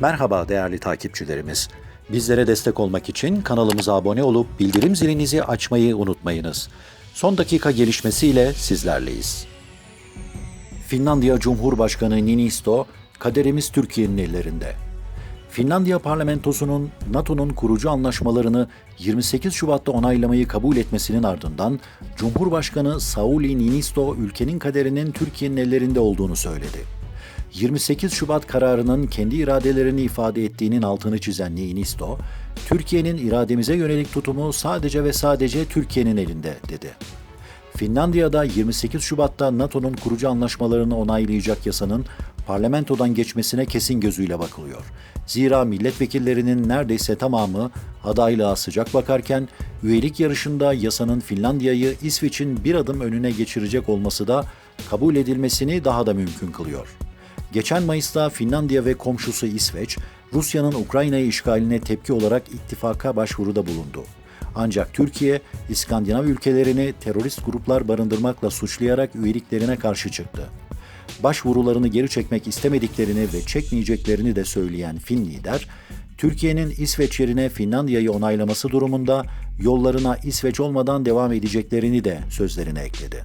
Merhaba değerli takipçilerimiz. Bizlere destek olmak için kanalımıza abone olup bildirim zilinizi açmayı unutmayınız. Son dakika gelişmesiyle sizlerleyiz. Finlandiya Cumhurbaşkanı Niinisto, kaderimiz Türkiye'nin ellerinde. Finlandiya parlamentosunun NATO'nun kurucu anlaşmalarını 28 Şubat'ta onaylamayı kabul etmesinin ardından Cumhurbaşkanı Sauli Niinisto ülkenin kaderinin Türkiye'nin ellerinde olduğunu söyledi. 28 Şubat kararının kendi iradelerini ifade ettiğinin altını çizen Niinisto, Türkiye'nin irademize yönelik tutumu sadece ve sadece Türkiye'nin elinde dedi. Finlandiya'da 28 Şubat'ta NATO'nun kurucu anlaşmalarını onaylayacak yasanın parlamentodan geçmesine kesin gözüyle bakılıyor. Zira milletvekillerinin neredeyse tamamı adaylığa sıcak bakarken üyelik yarışında yasanın Finlandiya'yı İsveç'in bir adım önüne geçirecek olması da kabul edilmesini daha da mümkün kılıyor. Geçen Mayıs'ta Finlandiya ve komşusu İsveç, Rusya'nın Ukrayna'yı işgaline tepki olarak ittifaka başvuruda bulundu. Ancak Türkiye, İskandinav ülkelerini terörist gruplar barındırmakla suçlayarak üyeliklerine karşı çıktı. Başvurularını geri çekmek istemediklerini ve çekmeyeceklerini de söyleyen Fin lider, Türkiye'nin İsveç yerine Finlandiya'yı onaylaması durumunda yollarına İsveç olmadan devam edeceklerini de sözlerine ekledi.